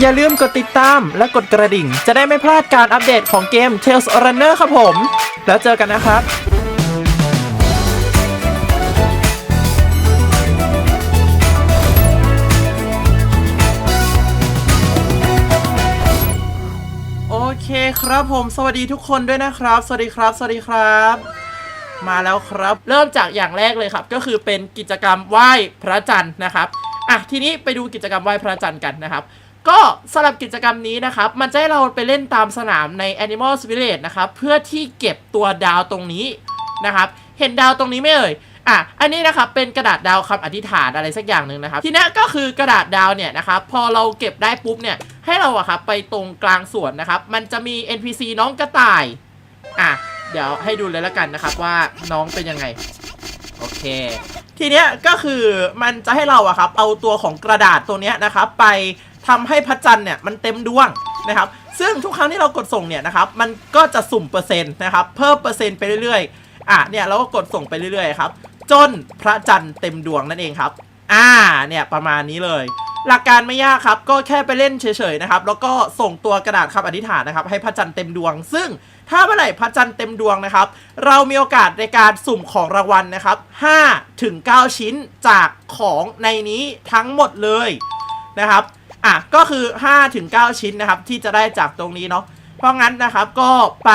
อย่าลืมกดติดตามและกดกระดิ่ง จะได้ไม่พลาดการอัปเดตของเกม Tales Runner ครับผม แล้วเจอกันนะครับโอเคครับผมสวัสดีทุกคนด้วยนะครับ สวัสดีครับ สวัสดีครับ มาแล้วครับ เริ่มจากอย่างแรกเลยครับ ก็คือเป็นกิจกรรมไหว้พระจันทร์นะครับอะทีนี้ไปดูกิจกรรมไหว้พระจันทร์กันนะครับ ก็สำหรับกิจกรรมนี้นะครับ มันจะให้เราไปเล่นตามสนามใน Animals Village นะครับ เพื่อที่เก็บตัวดาวตรงนี้นะครับ เห็นดาวตรงนี้ไหมเอ่ยอะ อันนี้นะครับเป็นกระดาษดาวคำอธิษฐานอะไรสักอย่างหนึ่งนะครับ ทีนี้ก็คือกระดาษดาวเนี่ยนะครับพอเราเก็บได้ปุ๊บเนี่ยให้เราอะครับไปตรงกลางสวนนะครับ มันจะมี NPC น้องกระต่ายอะเดี๋ยวให้ดูเลยล้วกันนะครับว่าน้องเป็นยังไง โอเค ทีเนี้ยก็คือมันจะให้เราอะครับเอาตัวของกระดาษตัวเนี้ยนะครับไป ทำให้พระจันทร์เนี่ยมันเต็มดวงนะครับซึ่งทุกครั้งที่เรากดส่งเนี่ยนะครับมันก็จะสุ่มเปอร์เซ็นต์นะครับเพิ่มเปอร์เซ็นต์ไปเรื่อยๆอะเนี่ยเราก็กดส่งไปเรื่อยๆครับจนพระจันทร์เต็มดวงนั่นเองครับ อ่าเนี่ยประมาณนี้เลย หลักการไม่ยากครับก็แค่ไปเล่นเฉยๆนะครับแล้วก็ส่งตัวกระดาษคำอธิษฐานนะครับให้พระจันทร์เต็มดวง ซึ่งถ้าเมื่อไหร่พระจันทร์เต็มดวงนะครับ เรามีโอกาสในการสุ่มของรางวัลนะครับ5ถึง9ชิ้นจากของในนี้ทั้งหมดเลยนะครับ อะก็คือ5ถึง9ชิ้นนะครับที่จะได้จากตรงนี้เนาะเพราะงั้นนะครับก็ไป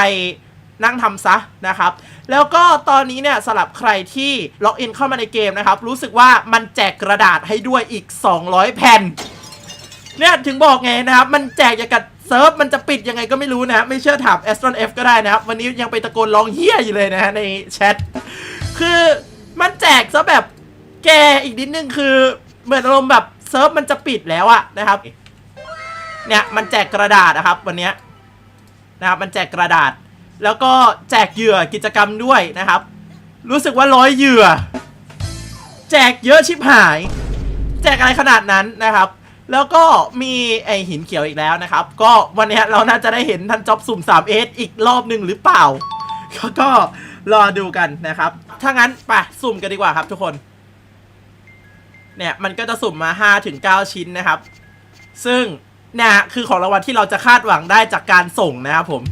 นั่งทำซะนะครับ แล้วก็ตอนนี้เนี่ยสำหรับใครที่ล็อกอินเข้ามาในเกมนะครับ รู้สึกว่ามันแจกกระดาษให้ด้วยอีก 200 แผ่น เนี่ยถึงบอกไงนะครับ มันแจกอย่างกับเซิร์ฟมันจะปิดยังไงก็ไม่รู้นะ ไม่เชื่อถาม a s t r o n F ก็ได้นะครับ วันนี้ยังไปตะโกนร้องเฮี้ยอยู่เลยนะฮะในแชท คือมันแจกซะแบบแกอีกนิดนึงคือเหมือนอารมณ์แบบ เซิร์ฟมันจะปิดแล้วอะนะครับ เนี่ยมันแจกกระดาษนะครับ วันนี้นะครับมันแจกกระดาษ แล้วก็แจกเหยื่อกิจกรรมด้วยนะครับ รู้สึกว่าร้อยเหยื่อ แจกเยอะชิบหาย แจกอะไรขนาดนั้นนะครับ แล้วก็มีไอหินเขียวอีกแล้วนะครับ ก็วันนี้เราน่าจะได้เห็นท่านจ็อบสุ่ม 3S อีกรอบหนึ่งหรือเปล่าก็รอดูกันนะครับ ถ้างั้นไปสุ่มกันดีกว่าครับทุกคน เนี่ยมันก็จะสุ่มมา5ถึง9ชิ้นนะครับ ซึ่งเนี่ยคือของรางวัลที่เราจะคาดหวังได้จากการส่งนะครับผม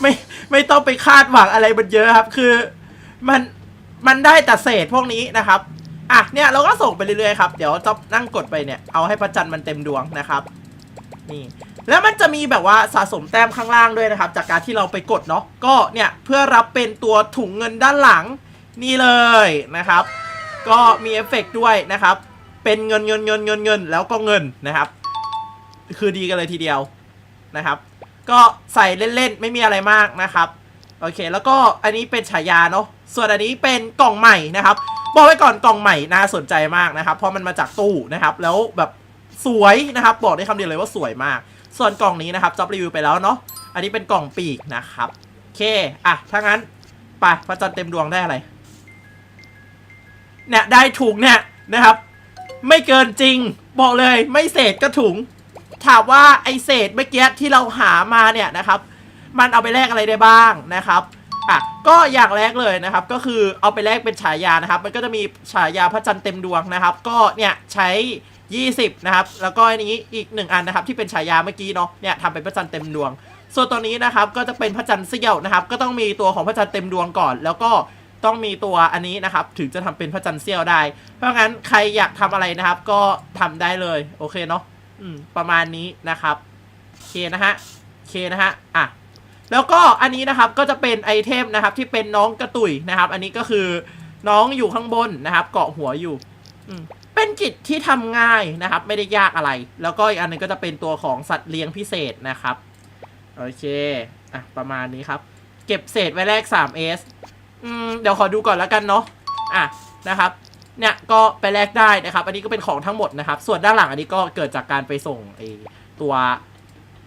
ไม่ไม่ต้องไปคาดหวังอะไรมันเยอะครับ คือมันมันได้แต่เศษพวกนี้นะครับอะเนี่ยเราก็ส่งไปเรื่อยๆครับเดี๋ยวจะนั่งกดไปเนี่ยเอาให้พระจันทร์มันเต็มดวงนะครับ นี่ แล้วมันจะมีแบบว่าสะสมแต้มข้างล่างด้วยนะครับ จากการที่เราไปกดเนาะก็เนี่ยเพื่อรับเป็นตัวถุงเงินด้านหลังนี่เลยนะครับ ก็มีเอฟเฟกต์ด้วยนะครับ เป็นเงินเงินเงินเงินเงินแล้วก็เงินนะครับ คือดีกันเลยทีเดียวนะครับ ก็ใส่เล่นๆ ไม่มีอะไรมากนะครับโอเค แล้วก็อันนี้เป็นฉายาเนาะส่วนอันนี้เป็นกล่องใหม่นะครับบอกไว้ก่อนกล่องใหม่น่าสนใจมากนะครับ เพราะมันมาจากตู้นะครับ แล้วแบบสวยนะครับ บอกได้คำเดียวเลยว่าสวยมาก ส่วนกล่องนี้นะครับจ็อบรีวิวไปแล้วเนาะอันนี้เป็นกล่องปีกนะครับโอเคอะถ้างั้นไปพระจันทร์เต็มดวงได้อะไร เนี่ยได้ถุงเนี่ยนะครับ ไม่เกินจริงบอกเลยไม่เศษก็ถุง ถามว่าไอเศษเมื่อกี้ที่เราหามาเนี่ยนะครับ มันเอาไปแลกอะไรได้บ้างนะครับอะก็อย่างแรกเลยนะครับ ก็คือเอาไปแลกเป็นฉายานะครับ มันก็จะมีฉายาพระจันทร์เต็มดวงนะครับ ก็เนี่ยใช้ 20 นะครับ แล้วก็อันนี้อีกหนึ่งอันนะครับ ที่เป็นฉายาเมื่อกี้เนาะเนี่ยทำเป็นพระจันทร์เต็มดวง ส่วนตัวนี้นะครับก็จะเป็นพระจันทร์เสี้ยวนะครับ ก็ต้องมีตัวของพระจันทร์เต็มดวงก่อน แล้วก็ ต้องมีตัวอันนี้นะครับ ถึงจะทำเป็นพระจันทร์เสี้ยวได้ เพราะงั้นใครอยากทำอะไรนะครับ ก็ทำได้เลยโอเคเนาะอืมประมาณนี้นะครับโอเคนะฮะโอเคนะฮะอะแล้วก็อันนี้นะครับก็จะเป็นไอเทมนะครับ ที่เป็นน้องกระตุยนะครับ อันนี้ก็คือน้องอยู่ข้างบนนะครับ เกาะหัวอยู่อืมเป็นกิจที่ทำง่ายนะครับ ไม่ได้ยากอะไร แล้วก็อีกอันนึงก็จะเป็นตัวของสัตว์เลี้ยงพิเศษนะครับ โอเค อะ ประมาณนี้ครับ เก็บเศษไว้แรก 3S อืมเดี๋ยวขอดูก่อนแล้วกันเนาะอะนะครับ เนี่ยก็ไปแลกได้นะครับ อันนี้ก็เป็นของทั้งหมดนะครับ ส่วนด้านหลังอันนี้ก็เกิดจากการไปส่งไอตัว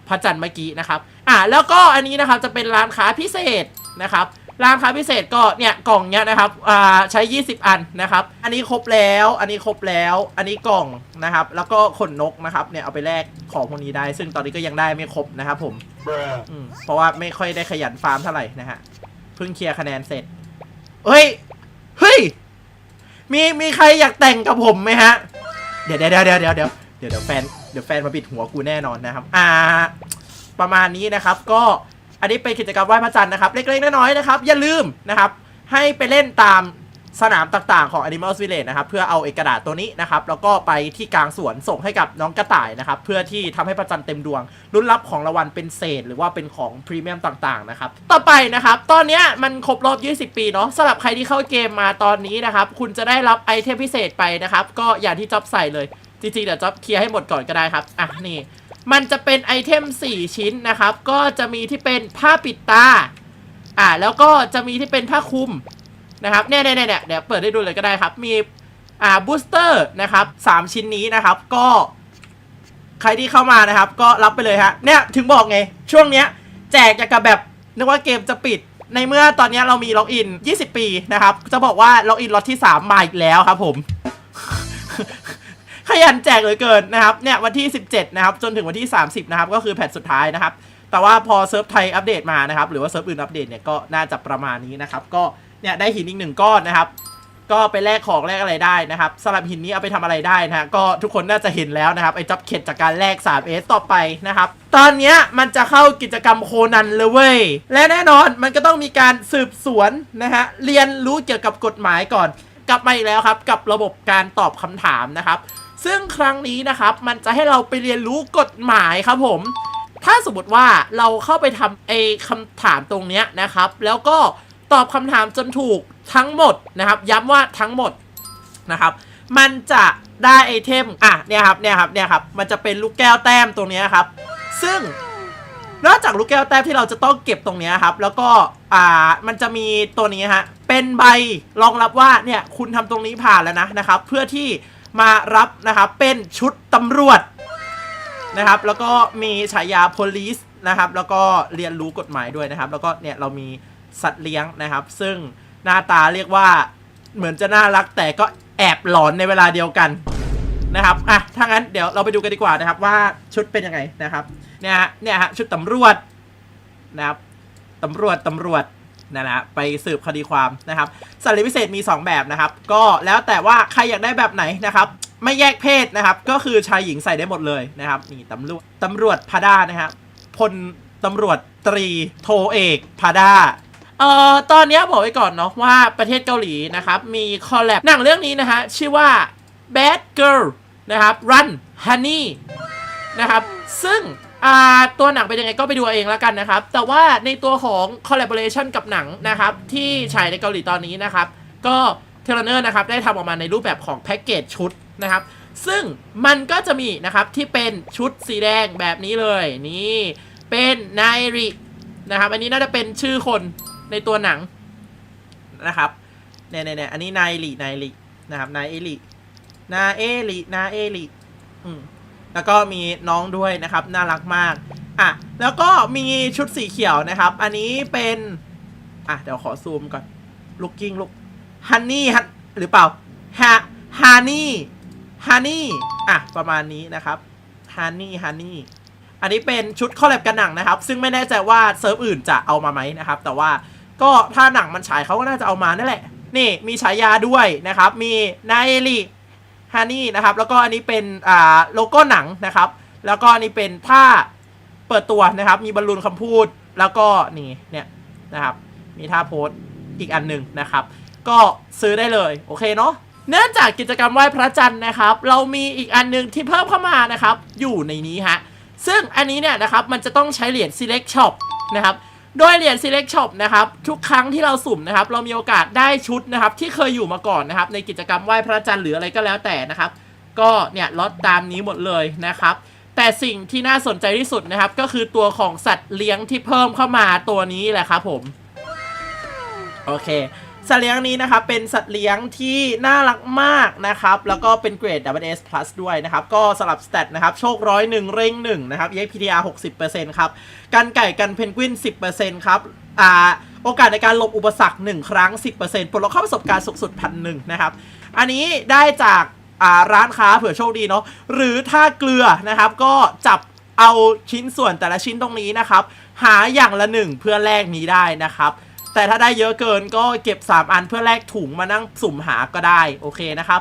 พระจันทร์เมื่อกี้นะครับอ่าแล้วก็อันนี้นะครับจะเป็นร้านค้าพิเศษนะครับร้านค้าพิเศษก็เนี่ยกล่องเนี้ยนะครับอ่าใช้ 20 อันนะครับ อันนี้ครบแล้ว อันนี้ครบแล้ว อันนี้กล่องนะครับ แล้วก็ขนนกนะครับเนี่ยเอาไปแลกของพวกนี้ได้ ซึ่งตอนนี้ก็ยังได้ไม่ครบนะครับผมอืมเพราะว่าไม่ค่อยได้ขยันฟาร์มเท่าไหร่นะฮะเพิ่งเคลียร์คะแนนเสร็จ เฮ้ย เฮ้ย มีมีใครอยากแต่งกับผมไหมฮะ เดี๋ยวเดี๋ยวเดี๋ยวเดี๋ยวเดี๋ยวเดี๋ยวเดี๋ยวแฟนเดี๋ยวแฟนมาปิดหัวกูแน่นอนนะครับ อ่า ประมาณนี้นะครับ ก็อันนี้เป็นกิจกรรมไหว้พระจันทร์นะครับ เล็กๆน้อยๆนะครับ อย่าลืมนะครับ ให้ไปเล่นตาม สนามต่างๆของ Animal Village นะครับเพื่อเอาเอกระดาษตัวนี้นะครับแล้วก็ไปที่กลางสวนส่งให้กับน้องกระต่ายนะครับเพื่อที่ทำให้พระจันเต็มดวงรุ่นรับของรางวัลเป็นเศษ หรือว่าเป็นของพรีเมียมต่างๆนะครับต่อไปนะครับตอนนี้มันครบรอบ 20 ปีเนาะสำหรับใครที่เข้าเกมมาตอนนี้นะครับคุณจะได้รับไอเทมพิเศษไปนะครับก็อย่างที่จ๊อบใส่เลยจริงๆเดี๋ยวจ๊อบเคลียร์ให้หมดก่อนก็ได้ครับอะนี่มันจะเป็นไอเทม 4 ชิ้นนะครับก็จะมีที่เป็นผ้าปิดตาอ่าแล้วก็จะมีที่เป็นผ้าคลุม นะครับเนี่ยเนี่ยเนี่ยเดี๋ยวเปิดให้ดูเลยก็ได้ครับ มีอ่าบูสเตอร์นะครับสามชิ้นนี้นะครับ ก็ใครที่เข้ามานะครับ ก็รับไปเลยฮะเนี่ยถึงบอกไง ช่วงเนี้ยแจกอย่างกับแบบนึกว่าเกมจะปิด ในเมื่อตอนเนี้ยเรามีล็อกอิน 20 ปีนะครับ จะบอกว่าล็อกอินล็อตที่ 3 มาอีกแล้วครับผม ขยันแจกเหลือเกินนะครับ เนี่ยวันที่ 17 นะครับ จนถึงวันที่ 30 นะครับ ก็คือแพทสุดท้ายนะครับ แต่ว่าพอเซิร์ฟไทยอัปเดตมานะครับ หรือว่าเซิร์ฟอื่นอัปเดตเนี่ยก็น่าจะประมาณนี้นะครับ ก็ เนี่ยได้หินอีกหนึ่งก้อนนะครับ ก็ไปแลกของแลกอะไรได้นะครับสำหรับหินนี้เอาไปทำอะไรได้นะฮะก็ทุกคนน่าจะเห็นแล้วนะครับไอ้จ็อบเข็ดจากการแลก 3S ต่อไปนะครับ ตอนนี้มันจะเข้ากิจกรรมโคนันเลยเว้ยและแน่นอนมันก็ต้องมีการสืบสวนนะฮะเรียนรู้เกี่ยวกับกฎหมายก่อน กลับมาอีกแล้วครับ กับระบบการตอบคำถามนะครับ ซึ่งครั้งนี้นะครับมันจะให้เราไปเรียนรู้กฎหมายครับผมถ้าสมมติว่าเราเข้าไปทำไอ้คำถามตรงเนี้ยนะครับ แล้วก็ ตอบคำถามจนถูกทั้งหมดนะครับ ย้ำว่าทั้งหมดนะครับ มันจะได้ไอเทมอะเนี่ยครับเนี่ยครับเนี่ยครับ มันจะเป็นลูกแก้วแต้มตรงนี้ครับ ซึ่งนอกจากลูกแก้วแต้มที่เราจะต้องเก็บตรงนี้ครับ แล้วก็อ่ามันจะมีตัวนี้ฮะเป็นใบรองรับว่าเนี่ยคุณทำตรงนี้ผ่านแล้วนะนะครับ เพื่อที่มารับนะครับเป็นชุดตำรวจนะครับ แล้วก็มีฉายา police นะครับ แล้วก็เรียนรู้กฎหมายด้วยนะครับ แล้วก็เนี่ยเรามี สัตว์เลี้ยงนะครับ ซึ่งหน้าตาเรียกว่าเหมือนจะน่ารักแต่ก็แอบหลอนในเวลาเดียวกันนะครับอะถ้างั้นเดี๋ยวเราไปดูกันดีกว่านะครับ ว่าชุดเป็นยังไงนะครับเนี่ยฮะเนี่ยฮะชุดตำรวจนะครับตำรวจตำรวจนั่นะไปสืบคดีความนะครับสัตว์เลี้ยงพิเศษมี 2 แบบนะครับ ก็แล้วแต่ว่าใครอยากได้แบบไหนนะครับ ไม่แยกเพศนะครับ ก็คือชายหญิงใส่ได้หมดเลยนะครับนี่ตำรวจตำรวจพาด้านะครับพลตำรวจตรีโทเอกพาด้า เอ่อตอนนี้บอกไว้ก่อนเนาะว่าประเทศเกาหลีนะครับ มีคอลแลบหนังเรื่องนี้นะฮะ ชื่อว่า Bad Girl นะครับ Run Honey นะครับ ซึ่งอ่าตัวหนังเป็นยังไงก็ไปดูเอาเองแล้วกันนะครับ แต่ว่าในตัวของ collaboration กับหนังนะครับ ที่ฉายในเกาหลีตอนนี้นะครับ ก็เทเลเนอร์นะครับ ได้ทำออกมาในรูปแบบของแพ็กเกจชุดนะครับ ซึ่งมันก็จะมีนะครับที่เป็นชุดสีแดงแบบนี้เลยนี่เป็นนายรินะครับ อันนี้น่าจะเป็นชื่อคน ในตัวหนังนะครับเนี่ยเนี่ยเน่อันนี้นายรินายรินะครับนายเอรินาเอรินาเอริอืมแล้วก็มีน้องด้วยนะครับ น่ารักมากอะแล้วก็มีชุดสีเขียวนะครับ อันนี้เป็นอะเดี๋ยวขอซูมก่อนลูกกิ้งลูกฮันนี่ฮันหรือเปล่าฮาฮานี่ฮันนี่อะประมาณนี้นะครับฮันนี่ฮันนี่อันนี้เป็นชุดคอลแลบกันหนังนะครับ ซึ่งไม่แน่ใจว่าเซิร์ฟอื่นจะเอามาไหมนะครับ แต่ว่า ก็ถ้าหนังมันฉายเขาก็น่าจะเอามานั่นแหละ นี่มีฉายาด้วยนะครับ มีนายเอลิฮานี่นะครับ แล้วก็อันนี้เป็นอ่าโลโก้หนังนะครับ แล้วก็อันนี้เป็นท่าเปิดตัวนะครับ มีบอลลูนคำพูด แล้วก็นี่เนี่ยนะครับ มีท่าโพสอีกอันหนึ่งนะครับ ก็ซื้อได้เลย โอเคเนาะเนื่องจากกิจกรรมไหว้พระจันทร์นะครับ เรามีอีกอันหนึงที่เพิ่มเข้ามานะครับ อยู่ในนี้ฮะ ซึ่งอันนี้เนี่ยนะครับ มันจะต้องใช้เหรียญ select shop นะครับ โดยเหรียญ select shop นะครับ ทุกครั้งที่เราสุ่มนะครับ เรามีโอกาสได้ชุดนะครับ ที่เคยอยู่มาก่อนนะครับ ในกิจกรรมไหว้พระจันทร์หรืออะไรก็แล้วแต่นะครับ ก็เนี่ยล็อตตามนี้หมดเลยนะครับ แต่สิ่งที่น่าสนใจที่สุดนะครับ ก็คือตัวของสัตว์เลี้ยงที่เพิ่มเข้ามาตัวนี้แหละครับผม โอเค สัตว์เลี้ยงนี้นะครับเป็นสัตว์เลี้ยงที่น่ารักมากนะครับ แล้วก็เป็นเกรด WS Plus ด้วยนะครับ ก็สำหรับสเตตนะครับ โชคร้อยหนึ่งเร่งหนึ่งนะครับ EXPDR 60%ครับ กันไก่กันเพนกวิน 10%ครับ อ่า โอกาสในการหลบอุปสรรค 1 ครั้ง 10%ปลดล็อกเข้าประสบการณ์สูงสุดพันหนึ่งนะครับ อันนี้ได้จากอ่าร้านค้าเผื่อโชคดีเนาะ หรือถ้าเกลือนะครับ ก็จับเอาชิ้นส่วนแต่ละชิ้นตรงนี้นะครับ หาอย่างละหนึ่งเพื่อแลกนี้ได้นะครับ แต่ถ้าได้เยอะเกินก็เก็บ 3 อันเพื่อแลกถุงมานั่งสุ่มหาก็ได้โอเคนะครับ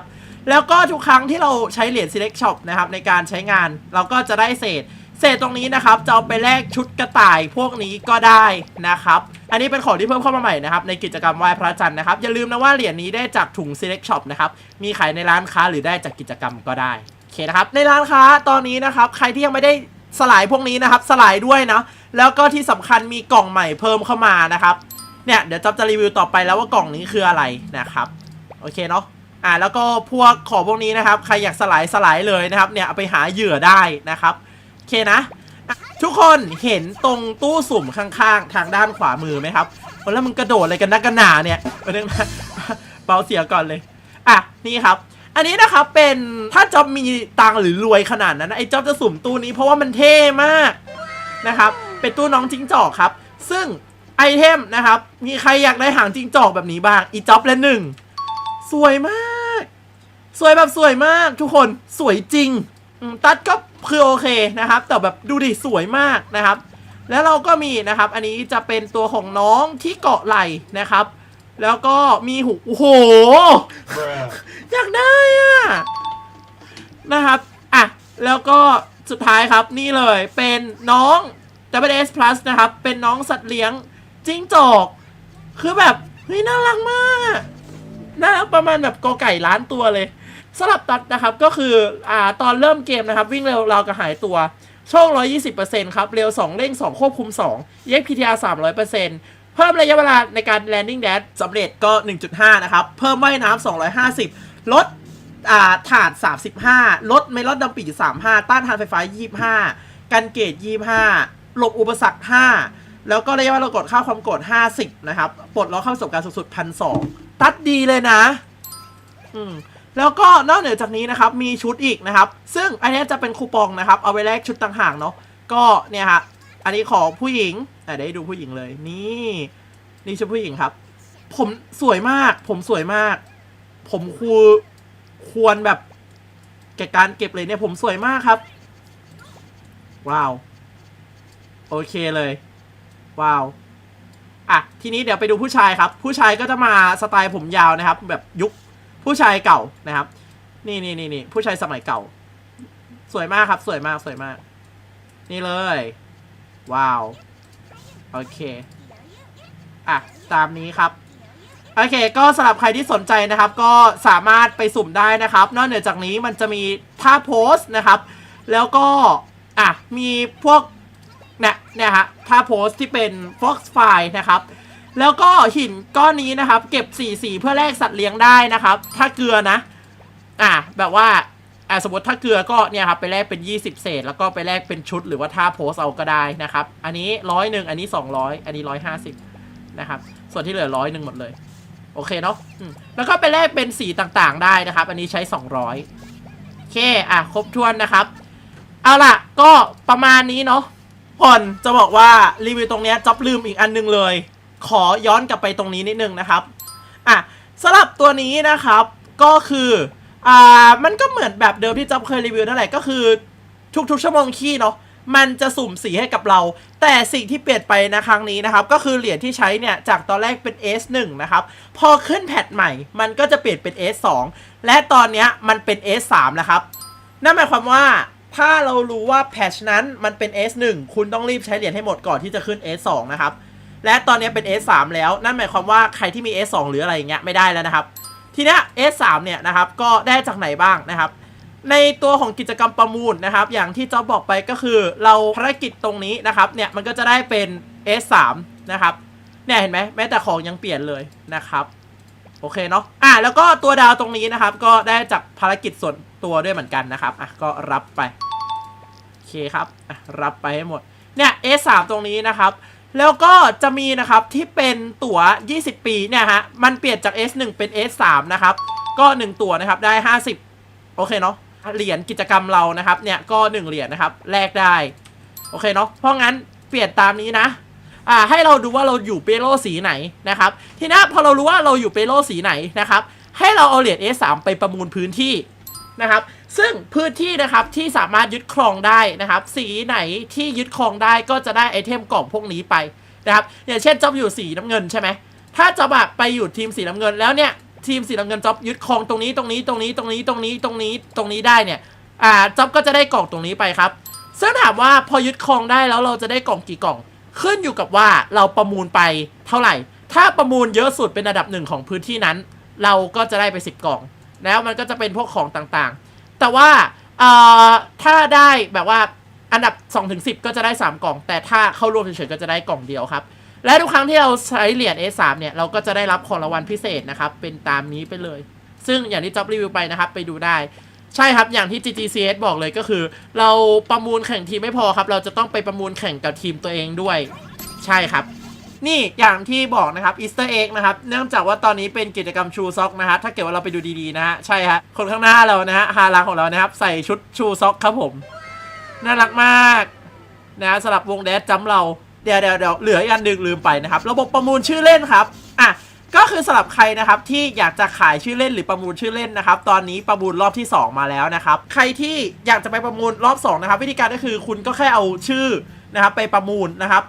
แล้วก็ทุกครั้งที่เราใช้เหรียญ select shop นะครับในการใช้งานเราก็จะได้เศษ เศษตรงนี้นะครับจะเอาไปแลกชุดกระต่ายพวกนี้ก็ได้นะครับอันนี้เป็นของที่เพิ่มเข้ามาใหม่นะครับในกิจกรรมไหว้พระจันทร์นะครับอย่าลืมนะว่าเหรียญนี้ได้จากถุง select shop นะครับมีขายในร้านค้าหรือได้จากกิจกรรมก็ได้โอเคนะครับในร้านค้าตอนนี้นะครับใครที่ยังไม่ได้สลายพวกนี้นะครับสลายด้วยนะแล้วก็ที่สำคัญมีกล่องใหม่เพิ่มเข้ามานะครับ เนี่ยเดี๋ยวจ๊อบจะรีวิวต่อไปแล้วว่ากล่องนี้คืออะไรนะครับ โอเคเนาะอ่าแล้วก็พวกของพวกนี้นะครับ ใครอยากสลายสลายเลยนะครับเนี่ยเอาไปหาเหยื่อได้นะครับโอเคนะ ทุกคนเห็นตรงตู้สุ่มข้างๆ ทางด้านขวามือไหมครับแล้วมึงกระโดดอะไรกันนักกันหนาเนี่ยเอาเรื่องนะเบาเสียก่อนเลยอะนี่ครับ อันนี้นะครับเป็นถ้าจ๊อบมีตังหรือรวยขนาดนั้นไอ้จ๊อบจะสุ่มตู้นี้เพราะว่ามันเท่มากนะครับ เป็นตู้น้องจิ้งจอกครับ ซึ่ง ไอเทมนะครับ มีใครอยากได้หางจิ้งจอกแบบนี้บ้าง อีจ๊อบและหนึ่ง สวยมาก สวยแบบสวยมากทุกคน สวยจริงอืมตัดก็คือโอเคนะครับ แต่แบบดูดิสวยมากนะครับ แล้วเราก็มีนะครับ อันนี้จะเป็นตัวของน้องที่เกาะไหล่นะครับ แล้วก็มีหู โอ้โห Bruh. อยากได้อะนะครับ อะ แล้วก็สุดท้ายครับนี่เลยเป็นน้อง w s Plus นะครับ เป็นน้องสัตว์เลี้ยง จิ้งจอก คือแบบ เฮ้ย น่ารักมากน่ารักประมาณแบบกอไก่ล้านตัวเลยสำหรับตัดนะครับก็คืออ่าตอนเริ่มเกมนะครับ วิ่งเร็วเราวกระหายตัว โชค 120%ครับ เร็ว 2 เร่ง 2 ควบคุม 2 EX PTR 300%เพิ่มระยะเวลาในการ landing dash สำเร็จก็ 1.5 นะครับ เพิ่มว่ายน้ำ250 ลดอ่าถาด 35 ลดเมลอดดำปี35 ต้านทานไฟฟ้า 25 กันเกต 25 หลบอุปสรรค 5 แล้วก็ระยะเวลากดค่าความกด 50 นะครับ ปลดล็อกเข้าประสบการณ์สูงสุด1,200ตัดดีเลยนะ อืมแล้วก็นอกเหนือจากนี้นะครับ มีชุดอีกนะครับ ซึ่งอันนี้จะเป็นคูปองนะครับ เอาไปแลกชุดต่างหากเนาะ ก็เนี่ยฮะ อันนี้ของผู้หญิงอะได้ดูผู้หญิงเลย นี่ นี่ชุดผู้หญิงครับ ผมสวยมาก ผมสวยมาก ผมคูควรแบบแก่การเก็บเลยเนี่ยผมสวยมากครับ ว้าว โอเคเลย ว้าวอะทีนี้เดี๋ยวไปดูผู้ชายครับ ผู้ชายก็จะมาสไตล์ผมยาวนะครับ แบบยุคผู้ชายเก่านะครับ นี่นี่นี่นี่ผู้ชายสมัยเก่า สวยมากครับสวยมากสวยมาก นี่เลย ว้าว โอเค อะ ตามนี้ครับ โอเค ก็สำหรับใครที่สนใจนะครับ ก็สามารถไปสุ่มได้นะครับ นอกเหนือจากนี้มันจะมีท่าโพสต์นะครับ แล้วก็ อะ มีพวก เนี่ยเนี่ยฮะท่าโพสต์ที่เป็น Fox File นะครับแล้วก็หินก้อนนี้นะครับ เก็บสีสีเพื่อแลกสัตว์เลี้ยงได้นะครับ ถ้าเกลือนะ อะแบบว่าอะสมมติถ้าเกลือก็เนี่ยครับไปแลกเป็น 20 เศษ แล้วก็ไปแลกเป็นชุดหรือว่าท่าโพสเอาก็ได้นะครับ อันนี้ร้อยหนึ่งอันนี้ 200 อันนี้ 150 นะครับ ส่วนที่เหลือร้อยหนึ่งหมดเลย โอเคเนาะแล้วก็ไปแลกเป็นสีต่างๆได้นะครับ อันนี้ใช้ 200โอเคอะครบถ้วนนะครับ เอาล่ะก็ประมาณนี้เนาะ ก่อนจะบอกว่ารีวิวตรงเนี้ยจ๊อบลืมอีกอันหนึงเลย ขอย้อนกลับไปตรงนี้นิดนึงนะครับอะสำหรับตัวนี้นะครับก็คืออ่ามันก็เหมือนแบบเดิมที่จ๊อบเคยรีวิวนั่นแหละก็คือทุกๆชั่วโมงขี้เนาะมันจะสุ่มสีให้กับเรา แต่สิ่งที่เปลี่ยนไปนะครั้งนี้นะครับ ก็คือเหรียญที่ใช้เนี่ย จากตอนแรกเป็น S1 นะครับ พอขึ้นแพทใหม่ มันก็จะเปลี่ยนเป็น S2 และตอนเนี้ยมันเป็น S3 นะครับ นั่นหมายความว่า ถ้าเรารู้ว่าแพชนั้นมันเป็น S1 คุณต้องรีบใช้เหรียญให้หมดก่อนที่จะขึ้น S2 นะครับ และตอนนี้เป็น S3 แล้ว นั่นหมายความว่าใครที่มี S2 หรืออะไรอย่างเงี้ยไม่ได้แล้วนะครับ ทีนี้ S3 เนี่ยนะครับก็ได้จากไหนบ้างนะครับ ในตัวของกิจกรรมประมูลนะครับ อย่างที่จ๊อบบอกไปก็คือเราภารกิจตรงนี้นะครับเนี่ยมันก็จะได้เป็น S3 นะครับเนี่ยเห็นไหมแม้แต่ของยังเปลี่ยนเลยนะครับ โอเคเนาะอะแล้วก็ตัวดาวตรงนี้นะครับ ก็ได้จากภารกิจส่วนตัวด้วยเหมือนกันนะครับอะก็รับไปโอเคครับอะรับไปให้หมดเนี่ย S3 ตรงนี้นะครับ แล้วก็จะมีนะครับที่เป็นตั๋ว 20 ปีเนี่ยฮะมันเปลี่ยนจาก S1 เป็น S3 นะครับ ก็ 1 ตั๋วนะครับได้ 50 โอเคเนาะเหรียญกิจกรรมเรานะครับเนี่ยก็ 1 เหรียญนะครับแลกได้ โอเคเนาะเพราะงั้นเปลี่ยนตามนี้นะ อ่าให้เราดูว่าเราอยู่เปโลสีไหนนะครับทีนี้พอเรารู้ว่าเราอยู่เปโลสีไหนนะครับให้เราเอาเหรียญ S3 ไปประมูลพื้นที่นะครับซึ่งพื้นที่นะครับที่สามารถยึดครองได้นะครับ สีไหนที่ยึดครองได้ก็จะได้ไอเทมกล่องพวกนี้ไปนะครับอย่างเช่นจ๊อบอยู่สีน้ำเงินใช่ไหมถ้าจ๊อบไปอยู่ทีมสีน้ำเงินแล้วเนี่ยทีมสีน้ำเงินจ็อบยึดครองตรงนี้ตรงนี้ตรงนี้ตรงนี้ตรงนี้ตรงนี้ตรงนี้ได้เนี่ยอ่าจ็อบก็จะได้กล่องตรงนี้ไปครับซึ่งถามว่าพอยึดครองได้แล้วเราจะได้กล่องกี่กล่อง ขึ้นอยู่กับว่าเราประมูลไปเท่าไหร่ ถ้าประมูลเยอะสุดเป็นอันดับหนึ่งของพื้นที่นั้น เราก็จะได้ไป 10 กล่อง แล้วมันก็จะเป็นพวกของต่างๆ แต่ว่าถ้าได้แบบว่าอันดับ2-10ก็จะได้ 3 กล่อง แต่ถ้าเข้าร่วมเฉยๆก็จะได้กล่องเดียวครับ และทุกครั้งที่เราใช้เหรียญ A3 เนี่ยเราก็จะได้รับของรางวัลพิเศษนะครับเป็นตามนี้ไปเลย ซึ่งอย่างที่จ็อบรีวิวไปนะครับไปดูได้ ใช่ครับอย่างที่ GGCS บอกเลยก็คือ เราประมูลแข่งทีมไม่พอครับ เราจะต้องไปประมูลแข่งกับทีมตัวเองด้วย ใช่ครับ นี่อย่างที่บอกนะครับอีสเตอร์เอ็กนะครับ เนื่องจากว่าตอนนี้เป็นกิจกรรมชูซ็อกนะฮะถ้าเกิดว่าเราไปดูดีๆนะฮะใช่ฮะคนข้างหน้าเรานะฮะฮารังของเรานะครับ ใส่ชุดชูซ็อกครับผม น่ารักมากนะสำหรับวงแดดจำเราเดี๋ยวเดี๋ยวเดี๋ยวเหลืออีกอันหนึ่งลืมไปนะครับ ระบบประมูลชื่อเล่นครับอะ ก็คือสำหรับใครนะครับที่อยากจะขายชื่อเล่นหรือประมูลชื่อเล่นนะครับ ตอนนี้ประมูลรอบที่ 2 มาแล้วนะครับ ใครที่อยากจะไปประมูลรอบ2นะครับวิธีการก็คือคุณก็แค่เอาชื่อนะครับไปประมูลนะครับ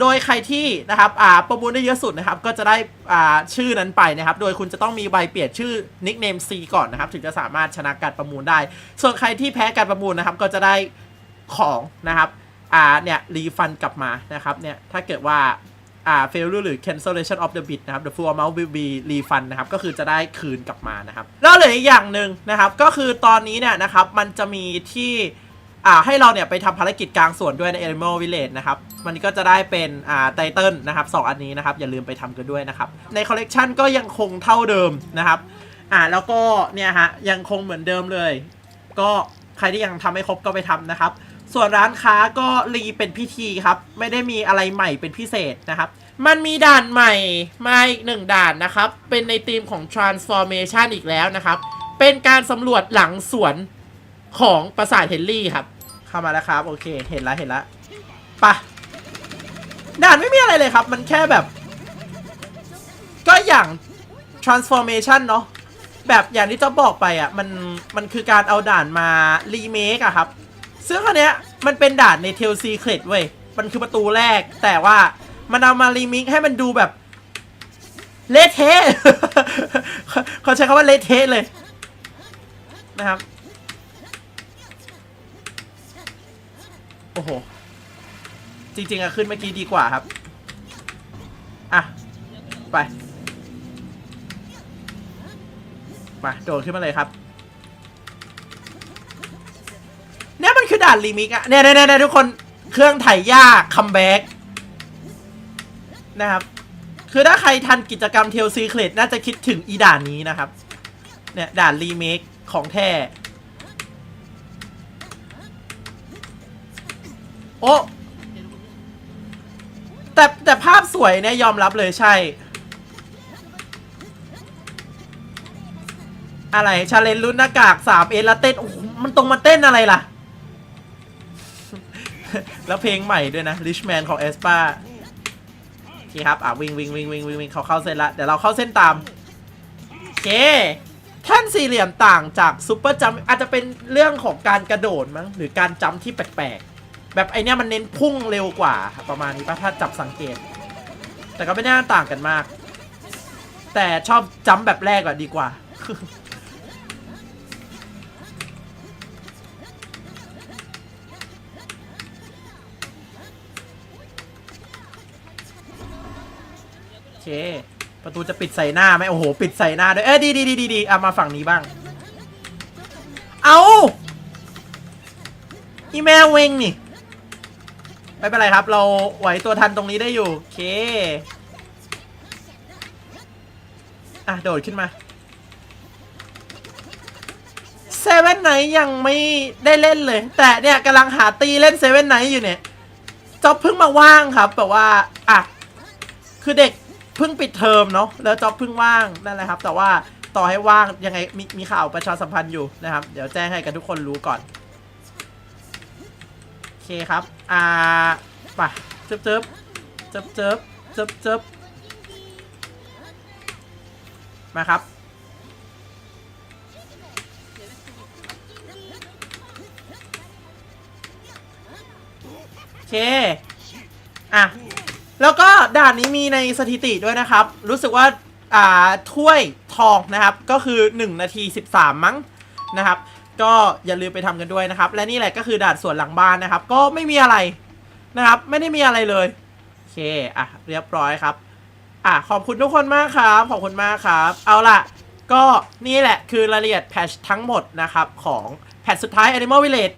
โดยใครที่นะครับอ่าประมูลได้เยอะสุดนะครับ ก็จะได้อ่าชื่อนั้นไปนะครับ โดยคุณจะต้องมีใบเปลี่ยนชื่อนิกเนม C ก่อนนะครับ ถึงจะสามารถชนะการประมูลได้ ส่วนใครที่แพ้การประมูลนะครับ ก็จะได้ของนะครับอ่าเนี่ยรีฟันกลับมานะครับเนี่ยถ้าเกิดว่า อ่า failure หรือ cancellation of the bid นะครับ the full amount will be refund นะครับ ก็คือจะได้คืนกลับมานะครับ แล้วเหลืออีกอย่างหนึ่งนะครับ ก็คือตอนนี้เนี่ยนะครับ มันจะมีที่อ่าให้เราเนี่ยไปทำภารกิจกลางส่วนด้วยใน Animal Village นะครับ มันก็จะได้เป็นอ่าไตเติลนะครับสองอันนี้นะครับ อย่าลืมไปทำกันด้วยนะครับ ในคอลเลกชันก็ยังคงเท่าเดิมนะครับ อ่าแล้วก็เนี่ยฮะยังคงเหมือนเดิมเลย ก็ใครที่ยังทำไม่ครบก็ไปทำนะครับ ส่วนร้านค้าก็รีเป็นพิธีครับ ไม่ได้มีอะไรใหม่เป็นพิเศษนะครับ มันมีด่านใหม่มาอีกหนึ่งด่านนะครับ เป็นในธีมของ transformation อีกแล้วนะครับ เป็นการสำรวจหลังสวนของปราสาทเฮนรี่ครับ เข้ามาแล้วครับ โอเค เห็นล้วเห็นล้วไปะด่านไม่มีอะไรเลยครับ มันแค่แบบ ก็อย่าง transformation เนาะแบบอย่างที่จะบอกไปอะ มันมันคือการเอาด่านมารีเมคอะครับ ซึ่งครั้งเนี้ยมันเป็นด่านในเทลซีเครดเว้ย มันคือประตูแรก แต่ว่ามันเอามารีมิกให้มันดูแบบเละเทะเขาใช้คำว่าเละเทะเลย นะครับ โอ้โห จริง ๆอะขึ้นเมื่อกี้ดีกว่าครับ อะ ไป มา โดดขึ้นมาเลยครับ คือด่านรีมิกอะเนี่ยเนี่ยเนี่ยทุกคนเครื่องไถ่ยากคัมแบ็กนะครับ คือถ้าใครทันกิจกรรมเทลซีเครดน่าจะคิดถึงอีด่านนี้นะครับ เนี่ยด่านรีเมคของแท้ โอ้แต่แต่ภาพสวยเนี่ยยอมรับเลยใช่ อะไรชาเลนรุ่นหน้ากาก3เอแล้วเต้น โอ้มันตรงมาเต้นอะไรล่ะ แล้วเพลงใหม่ด้วยนะ Richman ของ e s p a โอเคครับ อะ วิ่งวิ่งวิ่งวิ่งวิ่งวิ่งเขาเข้าเส้นละเดี๋ยวเราเข้าเส้นตามเคแท่นสี่เหลี่ยมต่างจากซูเปอร์จัมอาจจะเป็นเรื่องของการกระโดดมั้งหรือการจัมที่แปลกๆ แบบไอเนี้ยมันเน้นพุ่งเร็วกว่า ประมาณนี้ป่ะถ้าจับสังเกต แต่ก็ไม่น่าต่างกันมาก แต่ชอบจัมแบบแรกอะดีกว่า เค ประตูจะปิดใส่หน้าไหมโอ้โห ปิดใส่หน้าด้วย เอ้ดีดีดีดีดีเอามาฝั่งนี้บ้าง เอาอีแมวเวงนี่ ไม่เป็นไรครับ เราไหวตัวทันตรงนี้ได้อยู่ โอเค อะ โดดขึ้นมาเซเว่นไนยังไม่ได้เล่นเลย แต่เนี่ยกำลังหาตีเล่นเซเว่นไนอยู่เนี่ยจอบเพิ่งมาว่างครับแบบว่า อะ คือเด็ก เพิ่งปิดเทอมเนาะแล้วจ็อบเพิ่งว่างนั่นแหละครับ แต่ว่าต่อให้ว่างยังไงมีมีข่าวประชาสัมพันธ์อยู่นะครับ เดี๋ยวแจ้งให้กันทุกคนรู้ก่อนโอเคครับอ่าไปเจิบเจิบเจิบเจิบเจิบเจิบมาครับโอเค อะ แล้วก็ด่านนี้มีในสถิติด้วยนะครับ รู้สึกว่าอ่าถ้วยทองนะครับ ก็คือ 1 นาที 13 มั้งนะครับ ก็อย่าลืมไปทำกันด้วยนะครับ และนี่แหละก็คือด่านสวนหลังบ้านนะครับ ก็ไม่มีอะไรนะครับ ไม่ได้มีอะไรเลยโอเคอะเรียบร้อยครับ อะขอบคุณทุกคนมากครับขอบคุณมากครับ เอาล่ะ ก็นี่แหละคือรายละเอียดแพทชทั้งหมดนะครับของแพทช์สุดท้าย Animal Village